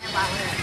เอ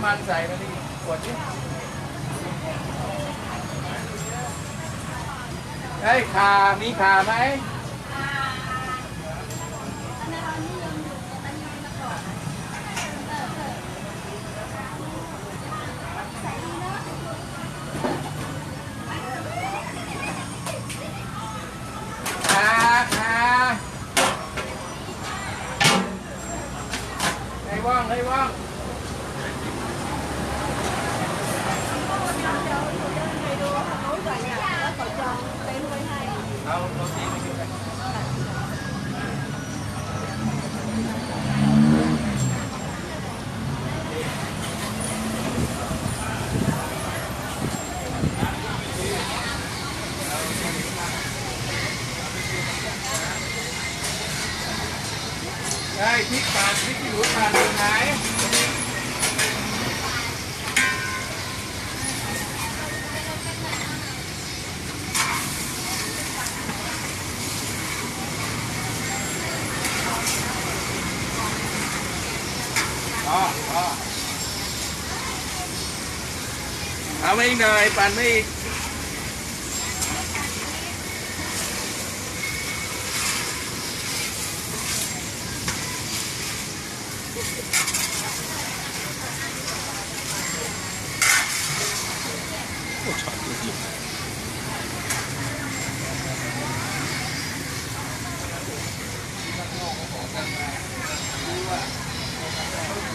ำมันใส่มาดิขวดนี้เฮ้ยขามีขาไหมขาขาให้ว่างให้ว่างเอาโรตีมากินกัน ได้พริกขาดพริกขี้หนูขาดอยู่ไหน อ๋ออ๋อเอาไม่อีกหน่อยปั่นไม่อีก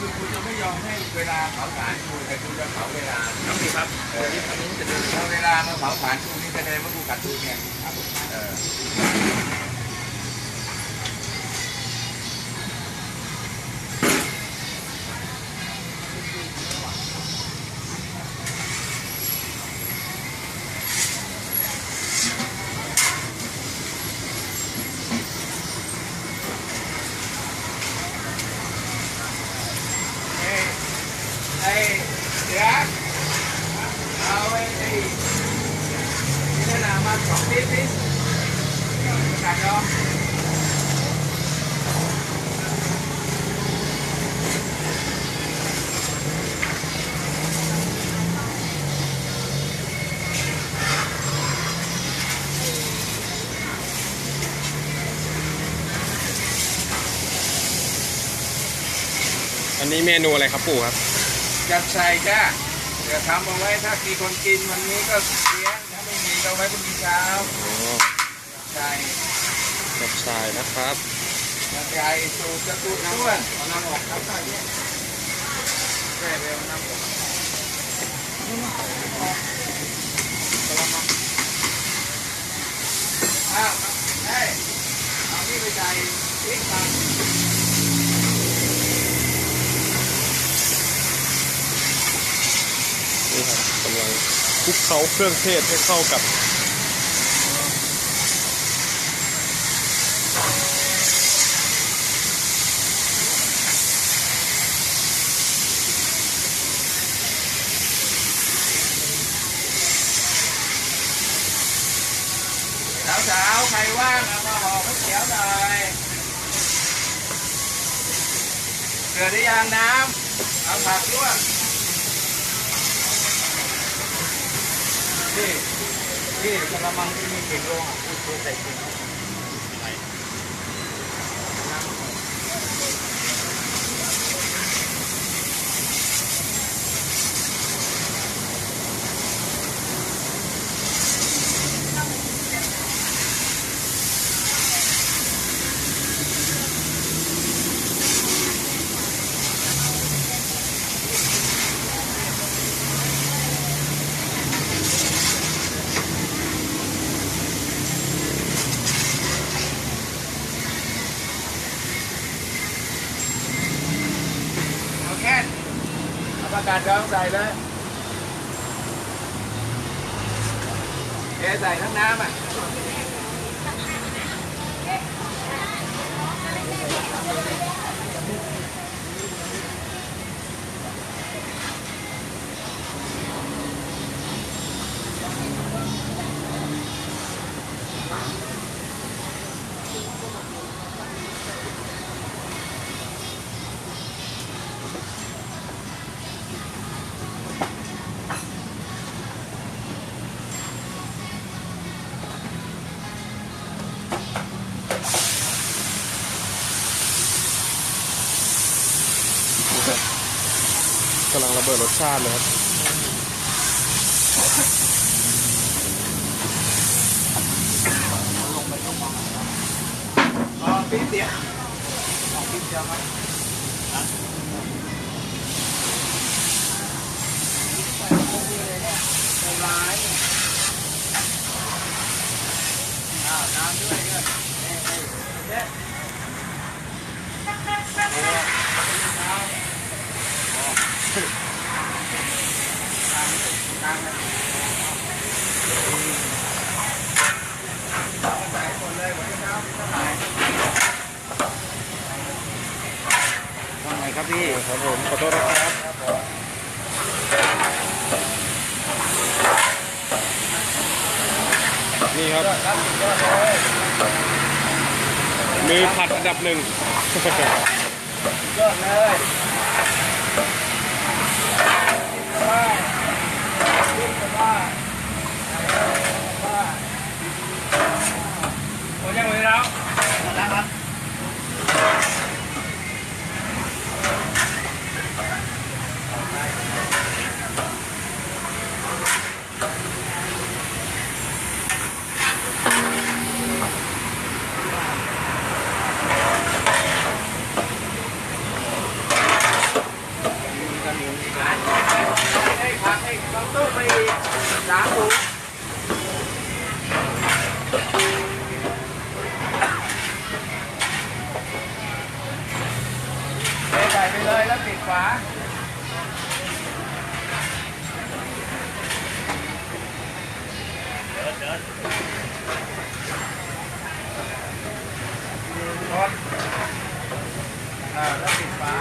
คือคุณจะไม่ยอมให้เวลาเผาผลาญคุณแต่คุณจะเผาเวลาครับพี่ครับเอออันนี้จะดูถ้าเวลามาเผาผลาญคุณนี่แสดงว่าคุณกัดทุนเนี่ยครับเออ เอ้ยไอ้เดี๋ยวเอาไอ้ไอ้นี่นะมาสองนิดนิดกัดเนาะๆ อันนี้เมนูอะไรครับปู่ครับ จัดใส่จ้าเดี๋ยวทำเอาไว้ถ้ามีคนกินวันนี้ก็เลี้ยงถ้าไม่มีก็ไว้พรุ่งนี้เช้าอ๋อใช่กับชายนะครับ จัดใส่สูตรจะตูดด้วนเอาน้ำออกครับใส่เนี่ยแค่เร็วน้ำออกอ้าวเฮ้ยเอานี่ไปใส่พริกมันนี่ครับกำลังคลุกเคล้าเครื่องเทศให้เข้ากับสาวๆใครว่างเอามาห่อข้าวเขียวหน่อยเกิดได้ยางน้ำเอาผักด้วย นี่กระมังที่มีเก่งลงอะคือใส่เก่งการท้องใส่เลยเทใส่ทั้งน้ำอะ เบิดรสชาติเลยครับ ลองปีเดียวลองปีเดียวไหมร้ายอ้าวน้ำด้วยด้วยเอ้ยเอ้ยเด็ดโอ้น้ำโอ้ตามตามเลยใส่หมดเลยหัวเท้าเท่าไหร่ ว่าไง ครับพี่ครับผมขอโทษนะครับนี่ครับครับสุดยอดเลยมือผัดอันดับหนึ่งสุดยอดเลยว่าว่าว่าโอ้ยังไม่แล้วหมดแล้วครับ ไอ้ผักไอ้เราต้มไปอีกสามถุงเทใส่ไปเลยแล้วปิดฝา กดอ่าแล้วปิดฝา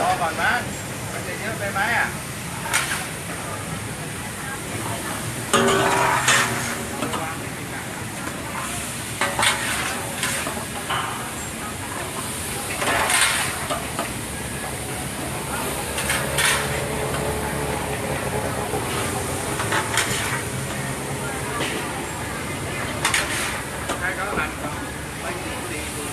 รอ ก่อนมั้งมันจะเยอะไปไหมอะให้เขาหั่นก่อนไปกินดีดู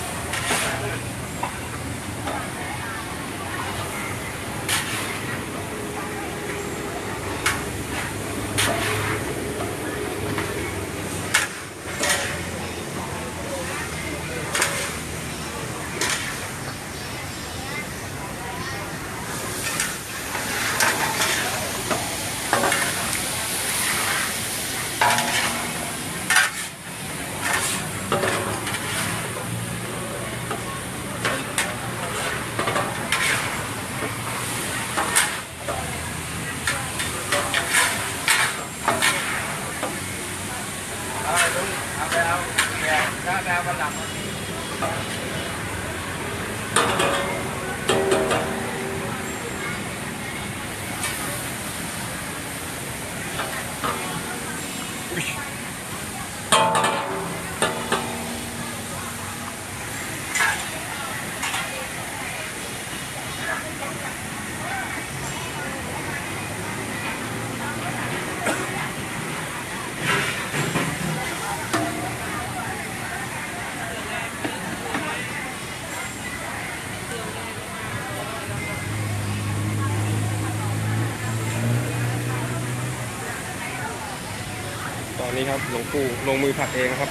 อนนี้ ครับหลวงปู่ลงมือผัดเองครับ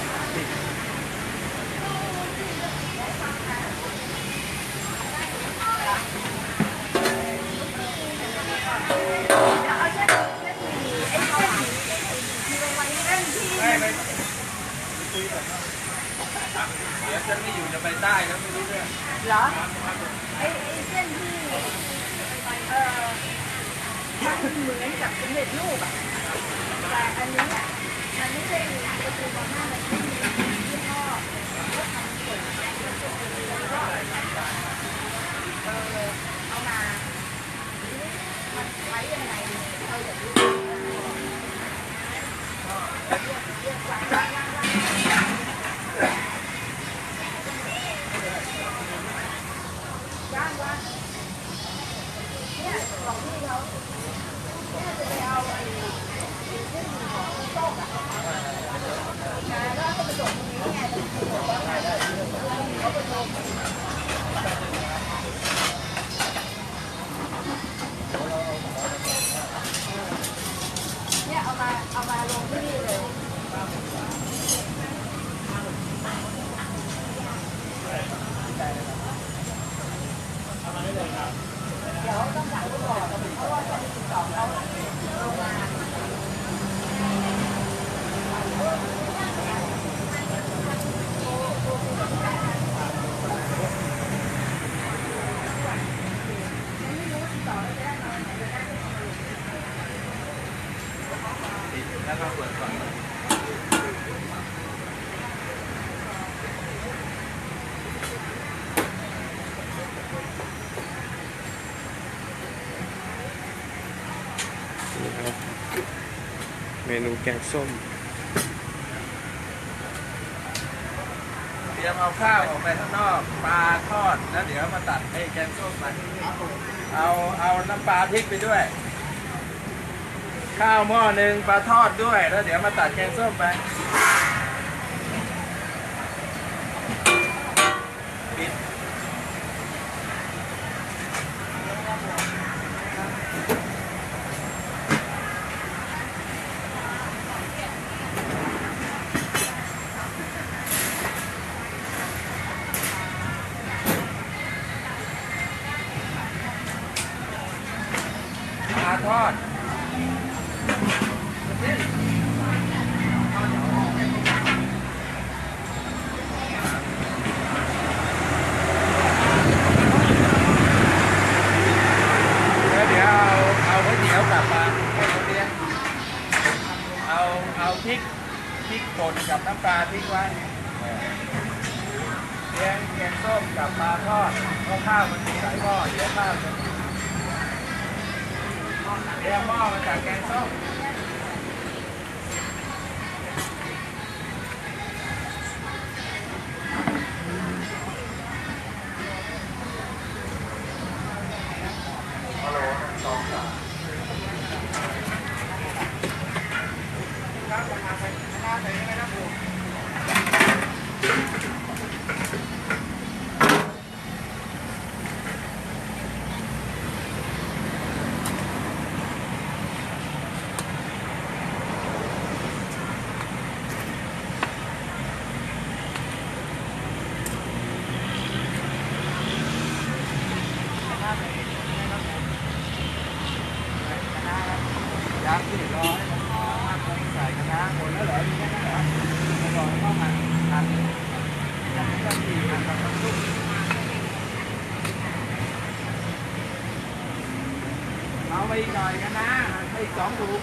ไม่ไม่คุยก่อนนะเดี๋ยวจะไม่อยู่จะไปใต้แล้วไม่รู้เรื่อง เหรอไอ้ไอ้เส้นที่เอ่อมันเหมือนกับสำเร็จรูปอะแต่อันนี้อะมันไม่ใช่ประตูบอลหน้ามันไม่มียี่ห้อก็ทำส่งแล้วก็เออเอามามันใช้ยังไงเราอยากรู้เรียกว่าว่างว่างว่างว่างเนี่ยของพี่เขาเนี่ยจะไปเอาไอ้ไอ้เส้นของโต๊ะอะนะแล้วก็ไปจบตรงนี้ไงแล้วก็บอกว่าเขาไปลงเนี่ยเอามาเอามาลงที่นี่เลย เดี๋ยวต้องสั่งไว้ก่อนเพราะว่าจะมีติดต่อเขาโรงงาน แล้วก็เปิดก่อน นี่ครับ เม นูแกงส้มเตรียมเอาข้าวออกไปข้างนอกปลาทอดแล้วเดี๋ยวมาตัดให้แกงส้มมาเอาเอาน้ำปลาพริกไปด้วย ข้าวหม้อหนึ่งปลาทอดด้วย แล้วเดี๋ยวมาตัดแกงส้มไปด ปลาทอด แล้วเดี๋ยวเอาเอาก๋วยเตี๋ยวกลับมาให้เขาเลี้ยงเอาเอาพริกพริกป่นกับน้ำปลาพริกไว้เออเลี้ยงแกงส้มกับปลาทอด เพราะข้าวมันมีหลายหม้อเดี๋ยวข้าวจะเรียกหม้อมาจากแกงส้ม ครับราคาไปราคาไปยังไงครับผม ยักษ์ที่ร้อยใส่กระทะหมดแล้วเหรอมีแค่นั้นเหรอไม่บอกต้องหั่นหั่นหั่นก็มีหั่นกับน้ำซุปเอาไปอีกหน่อยกันนะไปสองถุง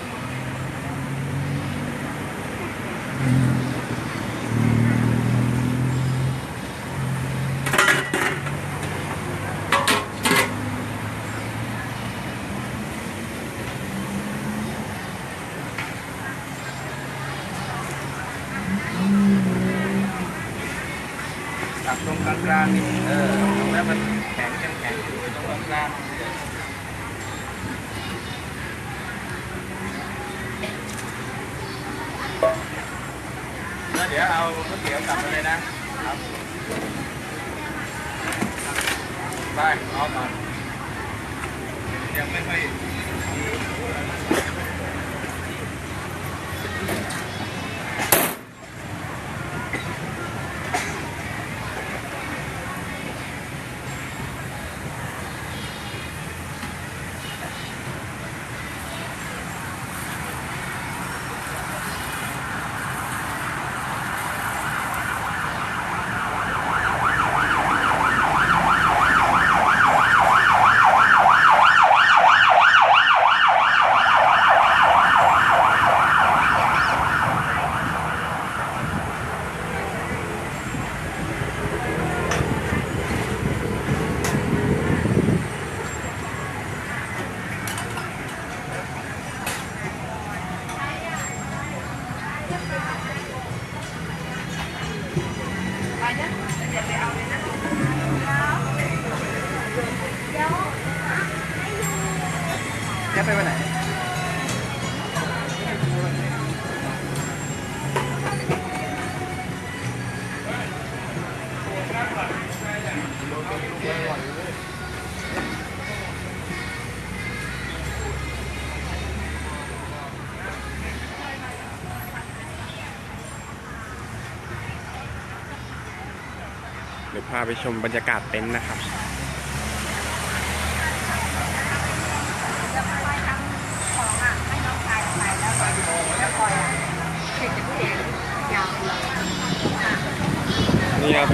ตั กลางนี่เออตรงนั้นมันแข็งแข็งอยู่ตรงกลางแล้วเดี๋ยวเอาก๋วยเตี๋ยวกลับมาเลยนะครับไปเอาก่อนยังไม่ค่อยาไปชมบรรยากาศเต็นท์นะครับ นี่ครับ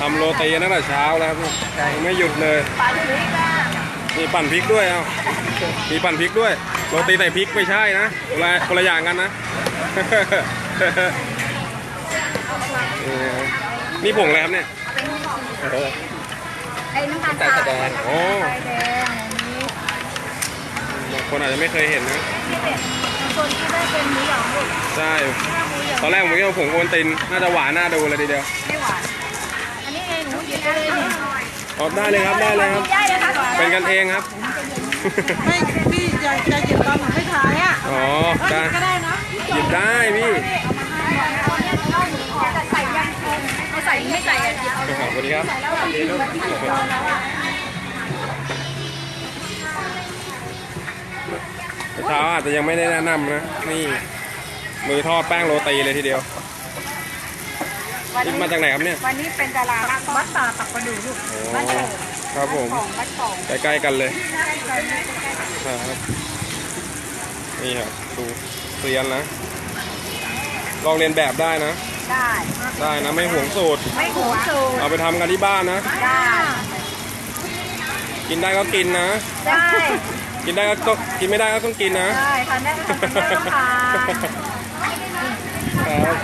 ทำโรตีนตั้งแต่เช้าแล้วครับไม่หยุดเลย มีปั่นพริกด้วยเอ้ามีปั่นพริกด้วย โรตีใส่พริกไม่ใช่นะคนละคนละอย่างกันนะนี่ นะครับนี่ผงอะไรครับเนี่ยโอ้โห ไอ้น้ำตาลทรายโอ้ไฟแดงอันนี้บางคนอาจจะไม่เคยเห็นนะ ที่เป็นคนที่ได้เป็นหมูหยองลูกใช่ ถ้าหมูหยองตอนแรกผมคิดว่าผงโอนติน น่าจะหวานน่าดูเลยทีเดียวไม่หวานอันนี้เองหนูกินได้เลยอ๋อได้เลยครับ ได้เลยครับ ได้เลยค่ะเป็นกันเองครับ ไม่พี่อยากจะหยิบตอนหนูไม่ทายอะอ๋อ ได้ ก็ได้นะหยิบได้พี่ จะใส่ยังคงเอาใส่ไม่ใส่อะเอา ส วัสดีครับแล้วเรากินมันที่โดนแล้วอะเช้าอาจจะยังไม่ได้แนะนำนะ นี่ มือทอดแป้งโรตีเลยทีเดียววันนี่นี้มาจากไหนครับเนี่ย วันนี้เป็นดาราวัดป่าปักประดูลูกโอ้บ้านโป่งครับผมของวัดของใกล้ๆกันเลยครับนี่ครับดูเรียนนะ ลองเรียนแบบได้นะ ได้ได้นะไม่ห่วงสูตร ไม่หัวสูตรเอาไปทำกันที่บ้านนะ ได้กินได้ก็กินนะ ได้กินได้ก็ต้องกินไม่ได้ก็ต้องกินนะ ได้ทานได้ก็ทานได้ก็ทานครับ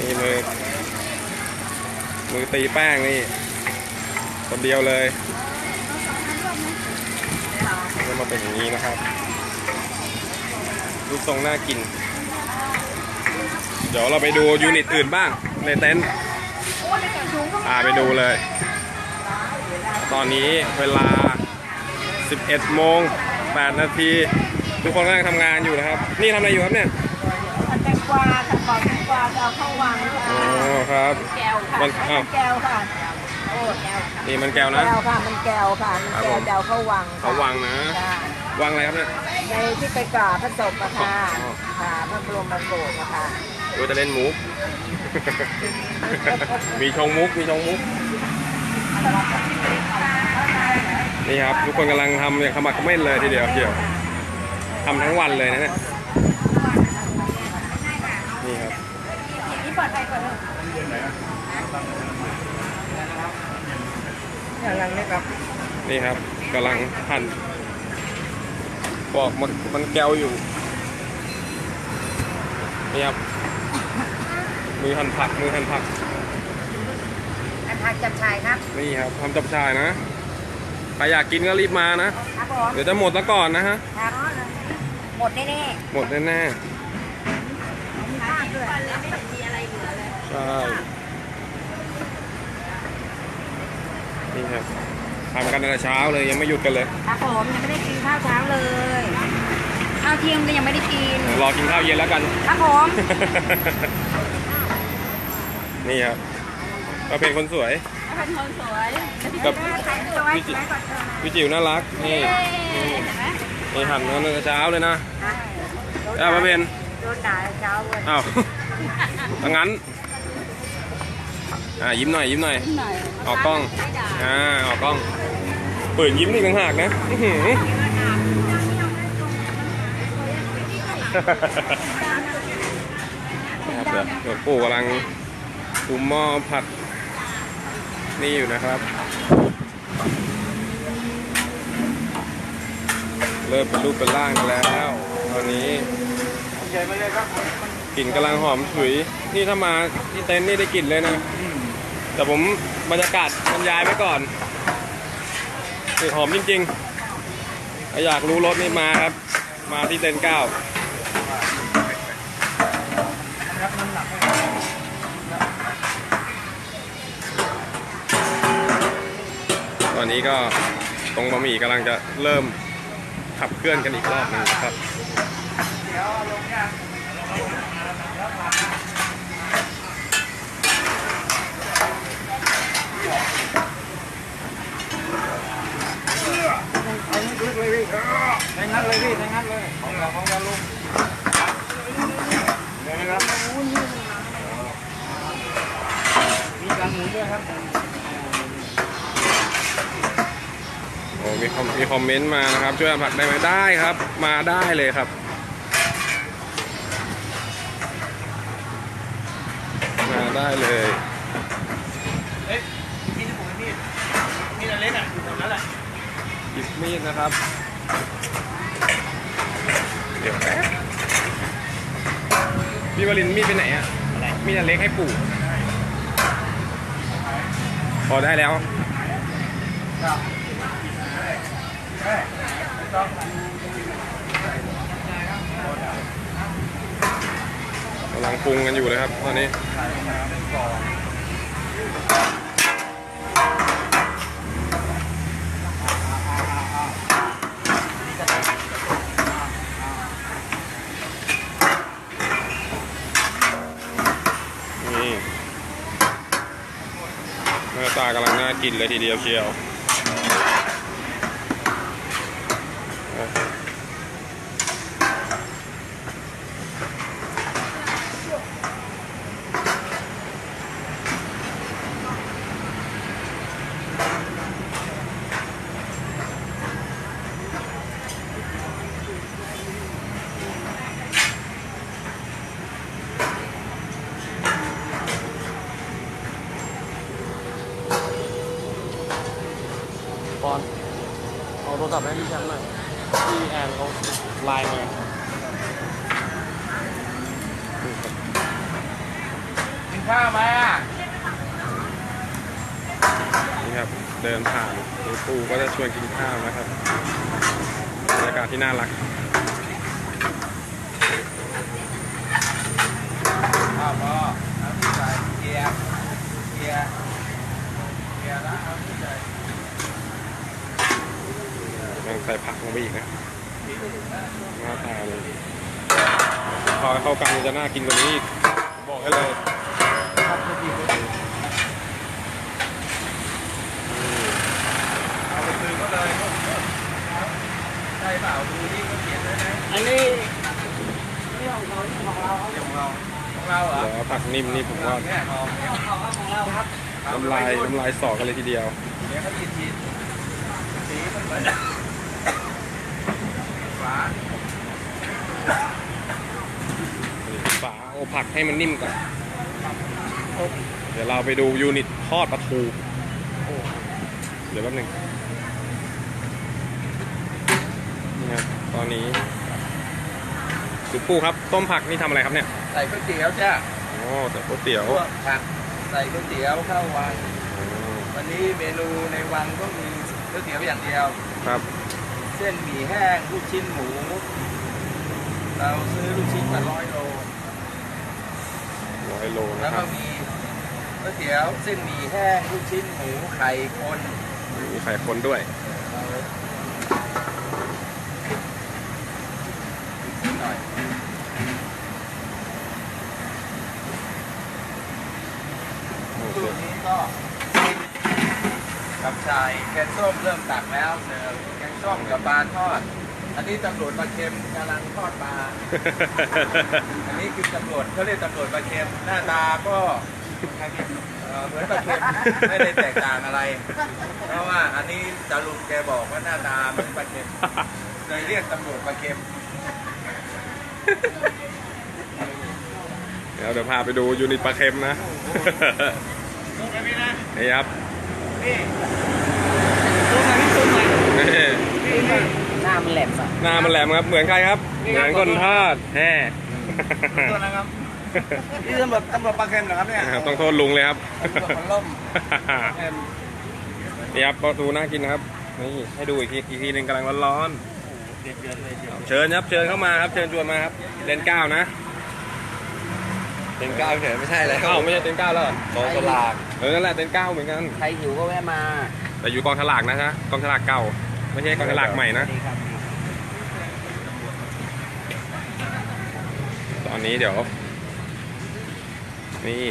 นี่มือมือตีแป้งนี่ คนเดียวเลยก็มาเป็นอย่างนี้นะครับรูปทรงน่ากินเดี๋ยวเราไปดูยูนิตอื่นบ้างในเต็นท์พาไปดูเลย ตอนนี้เวลา 11โมง8นาทีทุกคนกำลังทำงานอยู่นะครับ นี่ทำอะไรอยู่ครับเนี่ยแตงกวาค่ะปอกแตงกวาจะเอาเข้าวางค่ะอ๋อครับแก้วค่ะมันอ้าวแก้วค่ะโอ้แก้วค่ะนี่มันแก้วนะแก้วค่ะมันแก้วค่ะมันครับแก้ผวมจะเอาเข้าวังค่ะเขาวางนะค่ะวางอะไรครับเนี่ยในที่ไปกราบพระศพอะค่ะอ๋อค่ะพระบรมโกศอะค่ะ ดูจะเล่นมุก มีชงมุก มีชงมุก นี่ครับ ทุกคนกำลังทำอย่างขมักเขม้นเลยทีเดียวเดียวทำทั้งวันเลยนะเนี่ย นี่ครับนี่เปิดไปก่อนเลยอย่างนั้นเลยครับนี่ครับกำลังหั่นบอกมันมันแก้วอยู่นี่ครับ มือหั่นผักมือหั่นผักอันทานจับชายครับนี่ครับทำจับชายนะใครอยากกินก็รีบมานะ ครับผมเดี๋ยวจะหมดซะก่อนนะฮะ ครับหมดแน่หมดแน่ๆมีข้าวด้วยไม่มีอะไรเหลือเลยๆใช่นี่ครับทำกันตั้งแต่เช้าเลยยังไม่หยุดกันเลยครับผมยังไม่ได้กินข้าวเช้าเลยข้าวเที่ยงก็ยังไม่ได้กินรอกินข้าวเย็นแล้วกัน ครับผม นี่ครับก็เป็นคนสวย เป็นคนสวยกับสวยพี่จิพี่จิ๋วน่ารัก นี่นี่นี่หั่นกันตั้งแต่เช้าเลยนะเอ้ามาเป็นโดนด่าเช้าเลยอ้าวถ้างั้น อ่ายิ้มหน่อยยิ้มหน่อยหน่อยออกกล้อง อ่าออกกล้อง เปิดยิ้มนี่ต่างหากนะอื้อหือนะครับเดี๋ยวเดี๋ยวปู่กำลัง คุมหม้อผัด นี่อยู่นะครับ เริ่มเป็นรูปเป็นร่างกันแล้ว ตอนนี้กลิ่นกำลังหอมฉุย นี่ถ้ามาที่เต็นท์นี่ได้กลิ่นเลยนะ แต่ผมบรรยากาศบรรยายไว้ก่อนนี่หอมจริงๆถ้าอยากรู้รสนี่มาครับ มาที่เต็นท์เก้า อนนี้ก็ตรงบะหมี่กำลังจะเริ่มขับเคลื่อนกันอีกรอบหนึงครับเดี๋ยวเอาลงยังในงั้นเลยพี่ในงั้นเลยของเราของเราลุงเดี๋ยวนะครับมีการหมุนด้วยครับ โอ้ มีคอมมีคอมเมนต์มานะครับ ช่วยผลักได้ไหมได้ครับ มาได้เลยครับมาได้เลยเอ๊ะมีดที่ผมมีดมีดอันเล็กอะอยู่ตรงนั้นแหละหยิบมีดนะครับ เดี๋ยวแป๊บพี่วลินมีดไปไหนอะมีดอันเล็กให้ปู่พอได้แล้ว กำลังปรุงกันอยู่เลยครับตอนนี้นี่หน้าตากำลังน่ากินเลยทีเดียวเชียว ปอนเอาโทรศัพท์ให้พี่แชมป์หน่อยพี่แอนเขาไลน์มา กินข้าวไหมอะ นี่ครับ เดินผ่านหลวงปู่ก็จะชวนกินข้าวนะครับบรรยากาศที่น่ารักข้าวพอเอาที่ใส่เกียร์เกียร์เกียร์แล้วเอาที่ใส่ยังใส่ผักลงไปอีกนะหน้าตาเลยพอเข้ากันจะน่ากินกว่านี้อีกบอกให้เลย ครับจะดีเลยเอาไปคืนก็เลยใช่เปล่าดูที่เขาเขียนไว้นะอันนี้เรื่องของเราของเราของเราเหรอเดี๋ยวผักนิ่มนี่ผมว่าเนี่ยของเนี่ยของเราครับน้ำลายน้ำลายสอกันเลยทีเดียวเดี๋ยวเขาฉีดฉีดสีมันเหมือนฝานี่ฝาเอาผักให้มันนิ่มก่อนเดี๋ยวเราไปดูยูนิตทอดปลาทูเดี๋ยวแป๊บหนึง นี่ครับตอนนี้คุณปู่ครับต้มผักนี่ทำอะไรครับเนี่ยใส่ก๋วยเตี๋ยวจ้ะอ๋อแต่ก๋วยเตี๋ยวพวกผักใส่ก๋วยเตี๋ยวข้าววังอ๋อวันนี้เมนูในวังก็มีก๋วยเตี๋ยวอย่างเดียว ครับเส้นหมี่แห้งลูกชิ้นหมู เราซื้อลูกชิ้นมาร้อยโล ร้อยโลแล้นะวคก็รับมีก๋วยเตี๋ยวเส้นหมี่แห้งลูกชิ้นหมูไข่คนมีไข่คนด้วย เอานิดหน่อย โอเค ช่วงนี้ก็ กับชายแกงส้มเริ่มตักแล้วเสิร์ฟแกงส้มกับปลาทอด อันนี้ตำรวจปลาเค็มกำลังทอดปลา อันนี้คือตำรวจเขาเรียกตำรวจปลาเค็มหน้าตาก็เอ่อเหมือนปลาเค็มไม่ได้แตกต่างอะไร เพราะว่าอันนี้จารุงแกบอกว่าหน้าตาเหมือนปลาเค็มเลยเรียกตำรวจปลาเค็มเดี๋ยวเดี๋ยวพาไปดูยูนิตปลาเค็มนะลุงไอ้พี่นะนี่ครับ พี่ลุงไอ้พี่ลุงไงนี่พี่นี่หน้ามันแหลมอะหน้ามันแหลมครับ เหมือนใครครับนี่เหครัมืบอนคนทอดแฮ่ตัวนะครับพี่ตำรวจตำรวจปลาเค็มเหรอครับเนี่ยต้องโทษลุงเลยครับตำรวจคนล่มเค็มนี่ครับประตูน่ากินนะครับ นี่ให้ดูอีกทีอีกทีหนึ่งกำลังร้อนเดือดเดือดเลยเดือดๆเชิญครับ เชิญเข้ามาครับ เชิญชวนมาครับเลนเก้านะ เต็มก้าวเฉยไม่ใช่แล้วอ้าวไม่ใช่เต็นเก้าแล้วเหรอกองสลากเออนั่นแหละเต็นเก้าเหมือนกัน ใครหิวก็แวะมา แต่อยู่กองฉลากนะฮะกองฉลากเก่าอไม่ใช่กองฉลากใหม่นะ ดีครับตอนนี้เดี๋ยว นี่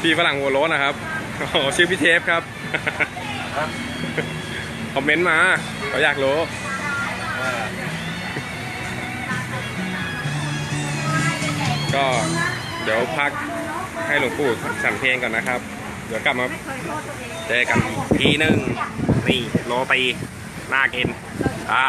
พี่ฝรั่งหัวโล้นนะครับโอ้โหชื่อพี่เทปครับ คอมเมนต์มาเขาอยากรู้ ก็เดี๋ยวพักให้หลวงปู่สั่งเพลงก่อนนะครับ เดี๋ยวกลับมาเจอกันอีกทีหนึ่งนี่โรตีน่ากินอ่า